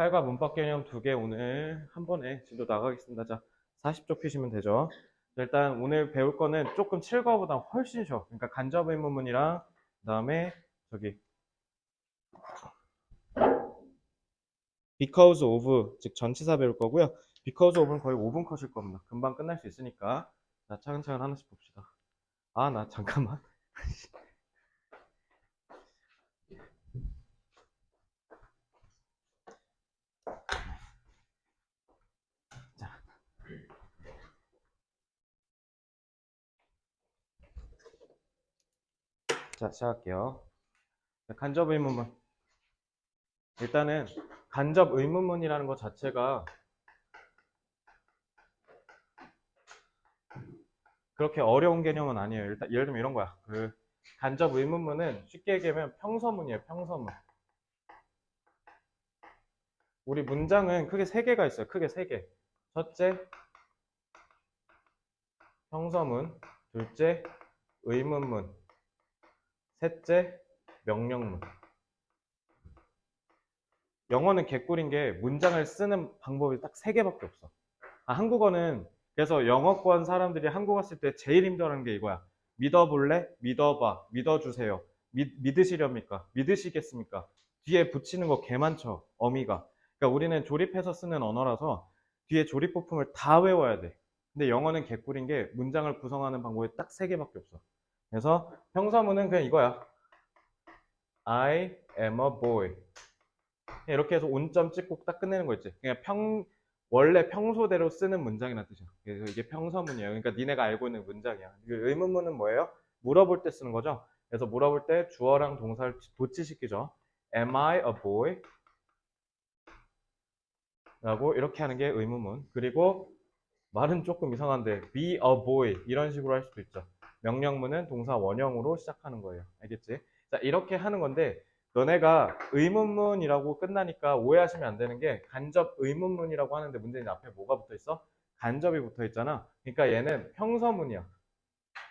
팔과 문법 개념 두 개 오늘 한 번에 진도 나가겠습니다. 자, 40쪽 피시면 되죠. 자, 일단 오늘 배울 거는 조금 7과보다 훨씬 쉬워. 그러니까 간접 의문문이랑 그다음에 저기 because of 즉 전치사 배울 거고요. because of는 거의 5분 컷일 겁니다. 금방 끝날 수 있으니까 자, 차근차근 하나씩 봅시다. 아, 나 잠깐만. 자, 시작할게요. 자, 간접 의문문. 일단은 간접 의문문이라는 것 자체가 그렇게 어려운 개념은 아니에요. 일단 예를 들면 이런 거야. 그 간접 의문문은 쉽게 얘기하면 평서문이에요. 평서문. 우리 문장은 크게 세 개가 있어요. 크게 세 개. 첫째, 평서문. 둘째, 의문문. 셋째, 명령문. 영어는 개꿀인 게 문장을 쓰는 방법이 딱 세 개밖에 없어. 아, 한국어는 그래서 영어권 사람들이 한국 왔을 때 제일 힘들어하는 게 이거야. 믿어볼래? 믿어봐. 믿어주세요. 믿, 믿으시렵니까? 믿으시겠습니까? 뒤에 붙이는 거 개 많죠. 어미가. 그러니까 우리는 조립해서 쓰는 언어라서 뒤에 조립 부품을 다 외워야 돼. 근데 영어는 개꿀인 게 문장을 구성하는 방법이 딱 세 개밖에 없어. 그래서 평서문은 그냥 이거야. I am a boy. 이렇게 해서 온점 찍고 딱 끝내는 거 있지. 그냥 평 원래 평소대로 쓰는 문장이라는 뜻이야. 그래서 이게 평서문이에요. 그러니까 니네가 알고 있는 문장이야. 그 의문문은 뭐예요? 물어볼 때 쓰는 거죠. 그래서 물어볼 때 주어랑 동사를 도치시키죠. Am I a boy? 라고 이렇게 하는 게 의문문. 그리고 말은 조금 이상한데 be a boy 이런 식으로 할 수도 있죠. 명령문은 동사 원형으로 시작하는 거예요. 알겠지? 자, 이렇게 하는 건데 너네가 의문문이라고 끝나니까 오해하시면 안 되는 게 간접 의문문이라고 하는데 문제는 앞에 뭐가 붙어 있어? 간접이 붙어 있잖아. 그러니까 얘는 평서문이야.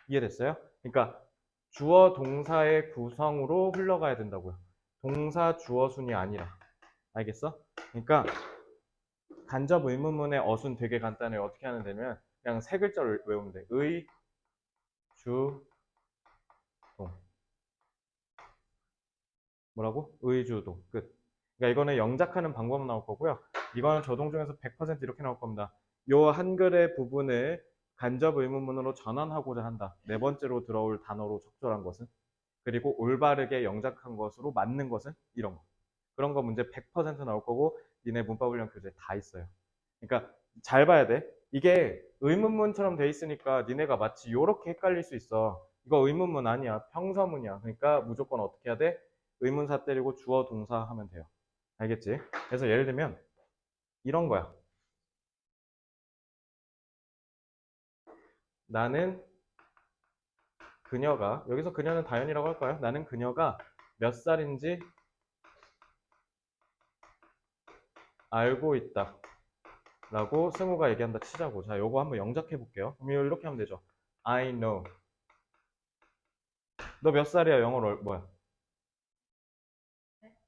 이해됐어요? 그러니까 주어 동사의 구성으로 흘러가야 된다고요. 동사 주어 순이 아니라. 알겠어? 그러니까 간접 의문문의 어순 되게 간단해요. 어떻게 하면 되냐면 그냥 세 글자를 외우면 돼. 의, 주, 동. 뭐라고? 의주동. 끝. 그러니까 이거는 영작하는 방법은 나올 거고요. 이거는 저동 중에서 100% 이렇게 나올 겁니다. 요 한글의 부분을 간접 의문문으로 전환하고자 한다. 네 번째로 들어올 단어로 적절한 것은 그리고 올바르게 영작한 것으로 맞는 것은 이런 거. 그런 거 문제 100% 나올 거고 니네 문법 훈련 교재 다 있어요. 그러니까 잘 봐야 돼. 이게 의문문처럼 돼 있으니까 니네가 마치 요렇게 헷갈릴 수 있어. 이거 의문문 아니야. 평서문이야. 그러니까 무조건 어떻게 해야 돼? 의문사 때리고 주어 동사 하면 돼요. 알겠지? 그래서 예를 들면 이런 거야. 나는 그녀가 여기서 그녀는 다현이라고 할까요? 나는 그녀가 몇 살인지 알고 있다. 라고 승우가 얘기한다 치자고. 자, 요거 한번 영작해 볼게요. 그럼 이렇게 하면 되죠. I know. 너 몇 살이야? 영어로 뭐야?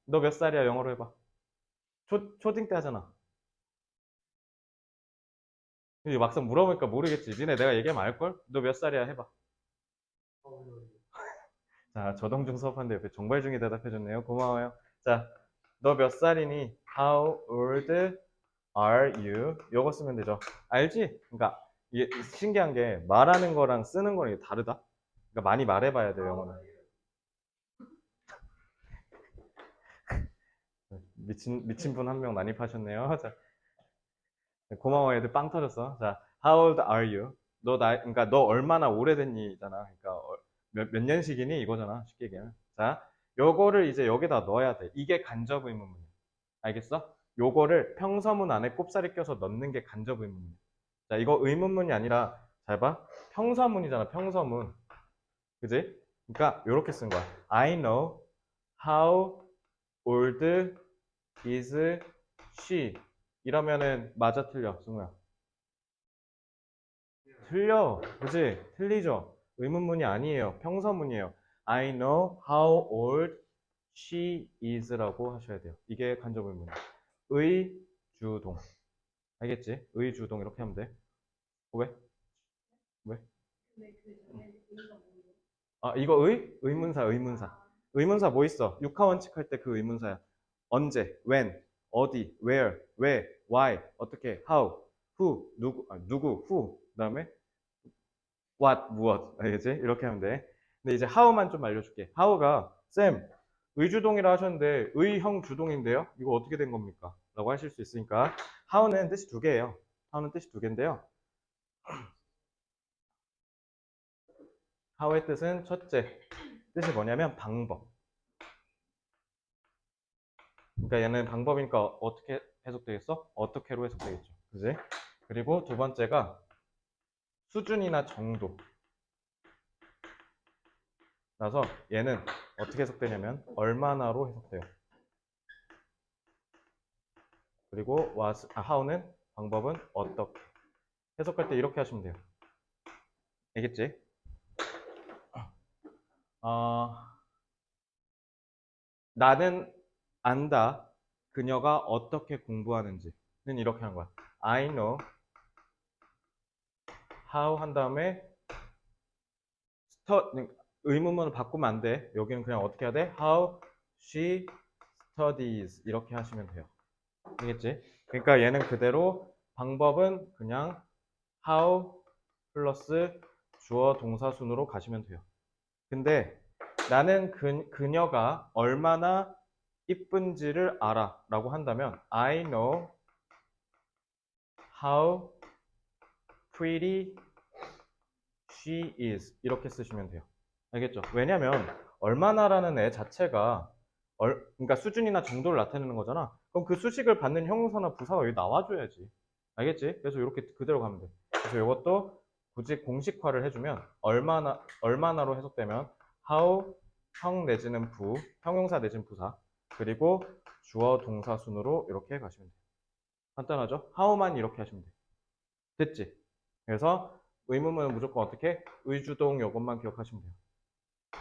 너 몇 살이야? 영어로 해봐. 초, 초딩 때 하잖아. 막상 물어보니까 모르겠지. 니네 내가 얘기하면 알걸? 너 몇 살이야? 해봐. 자, 저동중 수업하는데 옆에 정발중이 대답해줬네요. 고마워요. 자, 너 몇 살이니? How old are you? 요거 쓰면 되죠. 알지? 그러니까 이게 신기한 게 말하는 거랑 쓰는 거랑 이게 다르다. 그러니까 많이 말해봐야 돼요, 영어는. 미친 미친 분 한 명 난입하셨네요. 자, 고마워 애들 빵 터졌어. 자, How old are you? 너 나, 그러니까 너 얼마나 오래됐니잖아. 그러니까 어, 몇, 몇 년씩이니 이거잖아. 쉽게 얘기하면. 자, 요거를 이제 여기다 넣어야 돼. 이게 간접 의문문이야. 알겠어? 요거를 평서문 안에 꼽사리 껴서 넣는 게 간접 의문문이야. 자, 이거 의문문이 아니라 잘 봐. 평서문이잖아. 평서문. 그지? 그러니까 요렇게 쓴 거야. I know how old is she. 이러면은 맞아 틀려, 승우야. 틀려. 그지? 틀리죠? 의문문이 아니에요. 평서문이에요. I know how old she is라고 하셔야 돼요. 이게 간접 의문. 의주동. 알겠지? 의주동 이렇게 하면 돼. 왜? 왜? 아, 이거 의? 의문사, 의문사. 의문사 뭐 있어? 육하 원칙 할 때 그 의문사야. 언제, when, 어디, where, 왜, why, 어떻게, how, who, 누구, 아, 누구, who, 그 다음에 what, 무엇. 알겠지? 이렇게 하면 돼. 근데 이제 how만 좀 알려줄게. how가, 쌤, 의주동이라 하셨는데 의형 주동인데요? 이거 어떻게 된 겁니까? 라고 하실 수 있으니까 how는 뜻이 두 개예요. how는 뜻이 두 개인데요. how의 뜻은 첫째, 뜻이 뭐냐면 방법. 그러니까 얘는 방법이니까 어떻게 해석되겠어? 어떻게로 해석되겠죠. 그지? 그리고 두 번째가 수준이나 정도. 그래서 얘는 어떻게 해석되냐면 얼마나로 해석돼요. 그리고 was, 아, how는 방법은 어떻게. 해석할 때 이렇게 하시면 돼요. 알겠지? 어, 나는 안다. 그녀가 어떻게 공부하는지는 이렇게 하는 거야. I know how 한 다음에 stu- 의문문을 바꾸면 안 돼. 여기는 그냥 어떻게 해야 돼? How she studies 이렇게 하시면 돼요. 알겠지? 그러니까 얘는 그대로 방법은 그냥 how 플러스 주어 동사 순으로 가시면 돼요. 근데 나는 그, 그녀가 얼마나 이쁜지를 알아 라고 한다면 I know how pretty she is 이렇게 쓰시면 돼요. 알겠죠? 왜냐면 얼마나라는 애 자체가 얼, 그러니까 수준이나 정도를 나타내는 거잖아. 그럼 그 수식을 받는 형용사나 부사가 여기 나와줘야지. 알겠지? 그래서 이렇게 그대로 가면 돼. 그래서 이것도 굳이 공식화를 해주면 얼마나 얼마나로 해석되면 how 형 내지는 부 형용사 내지는 부사 그리고 주어 동사 순으로 이렇게 가시면 돼요. 간단하죠? how만 이렇게 하시면 돼요. 됐지? 그래서 의문문은 무조건 어떻게? 의주동 요것만 기억하시면 돼요.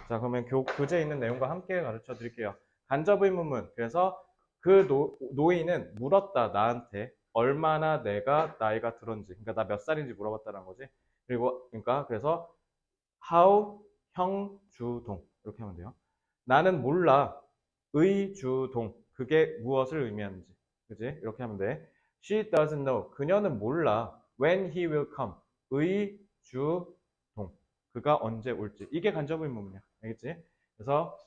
자, 그러면 교, 교재에 있는 내용과 함께 가르쳐 드릴게요. 간접 의문문. 그래서 그 노, 노인은 물었다, 나한테. 얼마나 내가 나이가 들었는지. 그러니까 나 몇 살인지 물어봤다는 거지. 그리고, 그러니까, 그래서 how, 형, 주, 동. 이렇게 하면 돼요. 나는 몰라. 의, 주, 동. 그게 무엇을 의미하는지. 그지? 이렇게 하면 돼. She doesn't know. 그녀는 몰라. When he will come. 의, 주, 동. 그가 언제 올지. 이게 간접 의문문이야. 알겠지? 그래서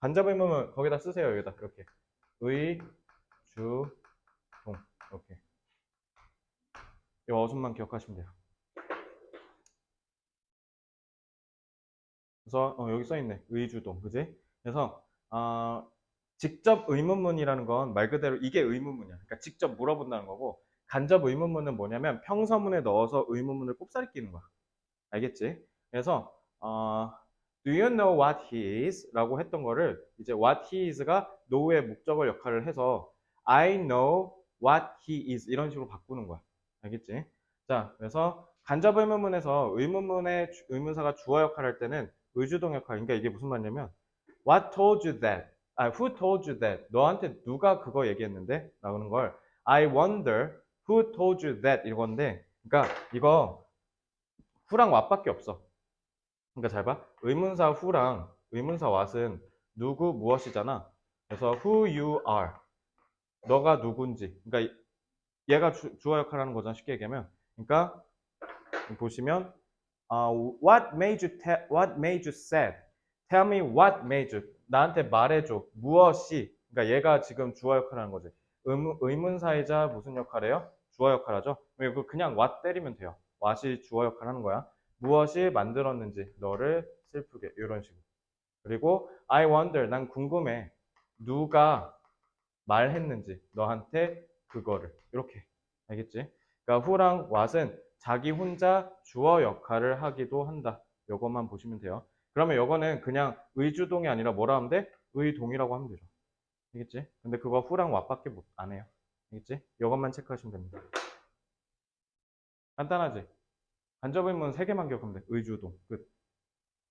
간접 의문문 거기다 쓰세요. 여기다 이렇게. 의, 주, 동. 이렇게. 이 어순만 기억하시면 돼요. 그래서 어, 여기 써 있네. 의주동. 그지? 그래서 어, 직접 의문문이라는 건 말 그대로 이게 의문문이야. 그러니까 직접 물어본다는 거고 간접 의문문은 뭐냐면 평서문에 넣어서 의문문을 꼽사리 끼는 거야. 알겠지? 그래서 어, Do you know what he is? 라고 했던 거를 이제 what he is가 know의 목적어 역할을 해서 I know what he is 이런 식으로 바꾸는 거야. 알겠지? 자, 그래서 간접 의문문에서 의문문의 주- 의문사가 주어 역할을 할 때는 의주동 역할. 그러니까 이게 무슨 말이냐면 What told you that? 아, who told you that? 너한테 누가 그거 얘기했는데? 라는 걸 I wonder who told you that 이건데 그러니까 이거 who랑 what밖에 없어. 그러니까 잘 봐. 의문사 who랑 의문사 what은 누구 무엇이잖아. 그래서 who you are. 너가 누군지. 그러니까 얘가 주, 주어 역할을 하는 거잖아. 쉽게 얘기하면. 그러니까 보시면 아, what made you tell, what made you sad? Tell me what made you. 나한테 말해 줘. 무엇이. 그러니까 얘가 지금 주어 역할을 하는 거지. 의문, 의문사이자 무슨 역할이에요? 주어 역할 하죠. 이거 그냥 what 때리면 돼요. what이 주어 역할을 하는 거야. 무엇이 만들었는지 너를 슬프게 이런 식으로. 그리고 I wonder 난 궁금해. 누가 말했는지 너한테 그거를 이렇게 알겠지? 그러니까 who랑 what은 자기 혼자 주어 역할을 하기도 한다. 요것만 보시면 돼요. 그러면 요거는 그냥 의주동이 아니라 뭐라 하면 돼? 의동이라고 하면 되죠. 알겠지? 근데 그거 what밖에 못- 안 해요. 알겠지? 요것만 체크하시면 됩니다. 간단하지? 간접 의문 3개만 기억하면 돼. 의주동. 끝.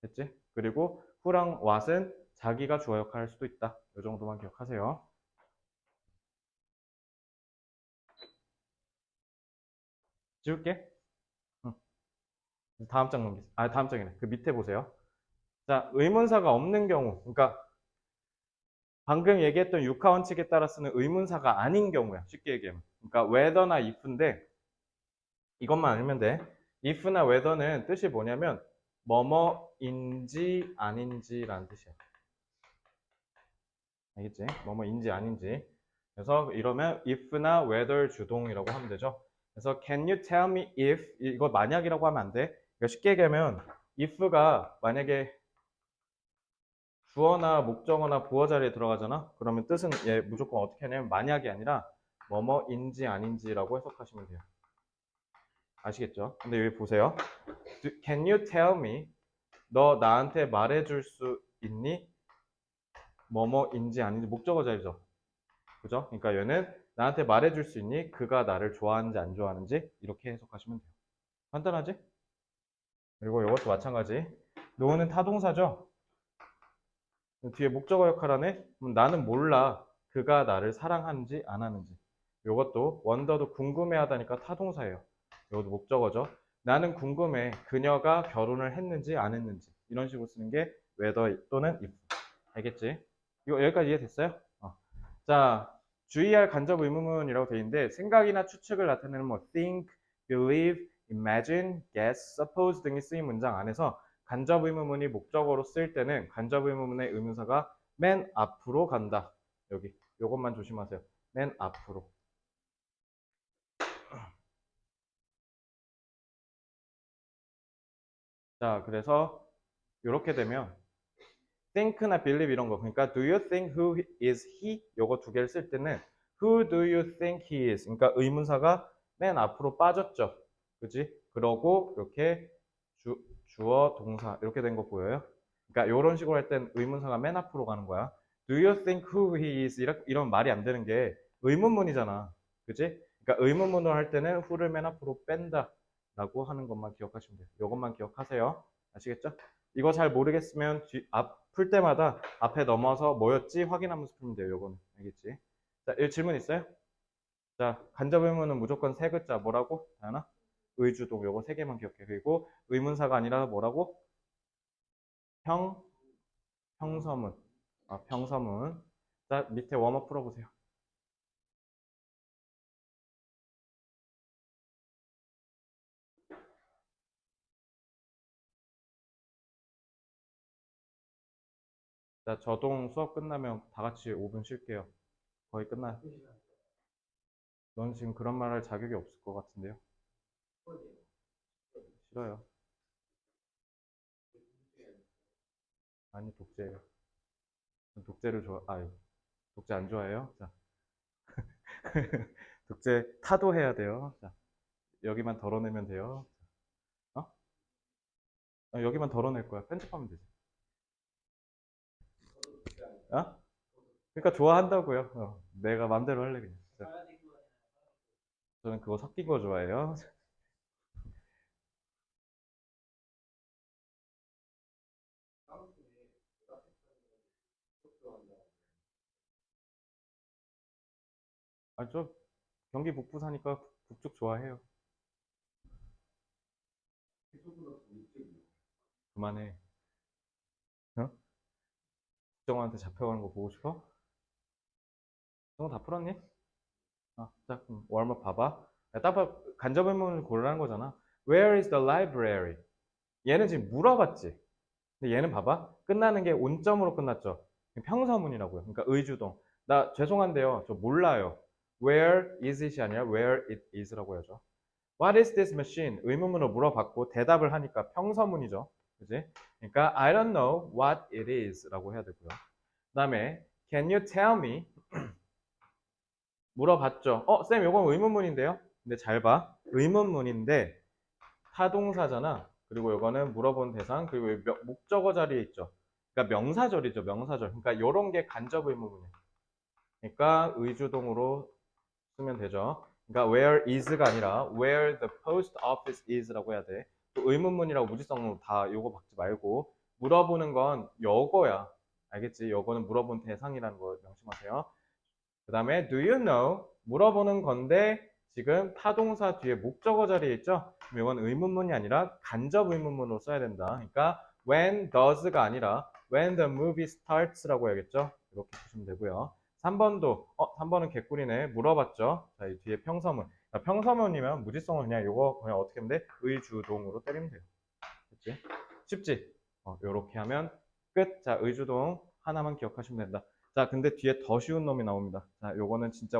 됐지? 그리고 who랑 what은 자기가 주어 역할을 할 수도 있다. 이 정도만 기억하세요. 지울게. 응. 다음 장 넘기세요. 아, 다음 장이네. 그 밑에 보세요. 자, 의문사가 없는 경우. 그러니까 방금 얘기했던 육하 원칙에 따라 쓰는 의문사가 아닌 경우야. 쉽게 얘기하면. 그러니까 whether나 if인데 이것만 알면 돼. if나 whether는 뜻이 뭐냐면 뭐뭐인지 아닌지라는 뜻이야. 알겠지? 뭐뭐인지 아닌지. 그래서 이러면 if나 whether 주동이라고 하면 되죠. 그래서 can you tell me if 이거 만약이라고 하면 안 돼. 그러니까 쉽게 얘기하면 if가 만약에 주어나 목적어나 부어 자리에 들어가잖아. 그러면 뜻은 얘 무조건 어떻게 하냐면 만약이 아니라 뭐뭐인지 아닌지라고 해석하시면 돼요. 아시겠죠? 근데 여기 보세요. Can you tell me? 너 나한테 말해줄 수 있니? 뭐뭐인지 아닌지 목적어 자리죠. 그죠? 그러니까 얘는 나한테 말해줄 수 있니? 그가 나를 좋아하는지 안 좋아하는지 이렇게 해석하시면 돼요. 간단하지? 그리고 이것도 마찬가지. 노는 타동사죠. 뒤에 목적어 역할 하네? 그럼 나는 몰라. 그가 나를 사랑하는지 안 하는지. 이것도 원더도 궁금해하다니까 타동사예요. 이것도 목적어죠. 나는 궁금해. 그녀가 결혼을 했는지 안 했는지. 이런 식으로 쓰는 게 whether 또는 if. 알겠지? 이거 여기까지 이해됐어요? 어. 자, 주의할 간접 의문문이라고 되어 있는데 생각이나 추측을 나타내는 뭐 think, believe, imagine, guess, suppose 등이 쓰인 문장 안에서 간접 의문문이 목적어로 쓰일 때는 간접 의문문의 의문사가 맨 앞으로 간다. 여기 요것만 조심하세요. 맨 앞으로. 자, 그래서 이렇게 되면 think나 believe 이런 거. 그러니까 do you think who is he? 요거 두 개를 쓸 때는 who do you think he is? 그러니까 의문사가 맨 앞으로 빠졌죠. 그지? 그러고 이렇게 주, 주어, 동사 이렇게 된 거 보여요? 그러니까 이런 식으로 할 땐 의문사가 맨 앞으로 가는 거야. Do you think who he is? 이런 말이 안 되는 게 의문문이잖아. 그지? 그러니까 의문문을 할 때는 who를 맨 앞으로 뺀다. 라고 하는 것만 기억하시면 돼요. 이것만 기억하세요. 아시겠죠? 이거 잘 모르겠으면 뒤, 앞, 풀 때마다 앞에 넘어서 뭐였지 확인하면서 풀면 돼요. 요거는. 알겠지? 자, 이 질문 있어요? 자, 간접 의문은 무조건 세 글자. 뭐라고? 하나? 의주동. 요거 세 개만 기억해. 그리고 의문사가 아니라 뭐라고? 평, 평서문. 아, 평서문. 자, 밑에 웜업 풀어보세요. 자, 저동 수업 끝나면 다 같이 5분 쉴게요. 거의 끝나요. 넌 지금 그런 말 할 자격이 없을 것 같은데요? 싫어요. 아니, 독재예요. 전 독재를 좋아, 아유, 독재 안 좋아해요? 자. 독재 타도해야 돼요. 자, 여기만 덜어내면 돼요. 어? 아, 여기만 덜어낼 거야. 편집하면 되지. 어? 그러니까 좋아한다고요. 어, 내가 맘대로 할래 그냥. 자, 저는 그거 섞인 거 좋아해요. 아, 저 경기 북부 사니까 북쪽 좋아해요. 그만해. 어? 국정원한테 잡혀가는 거 보고 싶어? 너다 풀었니? 아, 자, 그럼 웜업 봐봐. 야, 딱 봐, 간접 의문을 고르라는 거잖아. Where is the library? 얘는 지금 물어봤지. 근데 얘는 봐봐. 끝나는 게 온점으로 끝났죠. 평서문이라고요. 그러니까 의주동. 나 죄송한데요. 저 몰라요. Where is it이 아니라 where it is라고 해야죠. What is this machine? 의문문을 물어봤고 대답을 하니까 평서문이죠. 그지? 그러니까 I don't know what it is라고 해야 되고요. 그다음에 Can you tell me? 물어봤죠. 어, 쌤, 이건 의문문인데요. 근데 잘 봐. 의문문인데 타동사잖아. 그리고 이거는 물어본 대상 그리고 명- 목적어 자리에 있죠. 그러니까 명사절이죠. 명사절. 그러니까 이런 게 간접 의문문이에요. 그러니까 의주동으로 쓰면 되죠. 그러니까 where is가 아니라 where the post office is라고 해야 돼. 또 의문문이라고 무지성으로 다 요거 박지 말고 물어보는 건 여거야. 알겠지? 여거는 물어본 대상이라는 거 명심하세요. 그 다음에 do you know? 물어보는 건데 지금 타동사 뒤에 목적어 자리에 있죠? 이건 의문문이 아니라 간접 의문문으로 써야 된다. 그러니까 when does가 아니라 when the movie starts라고 해야겠죠? 이렇게 보시면 되고요. 3번도 어 3번은 개꿀이네 물어봤죠? 자, 이 뒤에 평서문. 자, 평서문이면 무지성은 그냥 이거 그냥 어떻게 하면 돼? 의주동으로 때리면 돼요. 그치? 쉽지? 어, 요렇게 하면 끝. 자, 의주동 하나만 기억하시면 된다. 자, 근데 뒤에 더 쉬운 놈이 나옵니다. 자, 요거는 진짜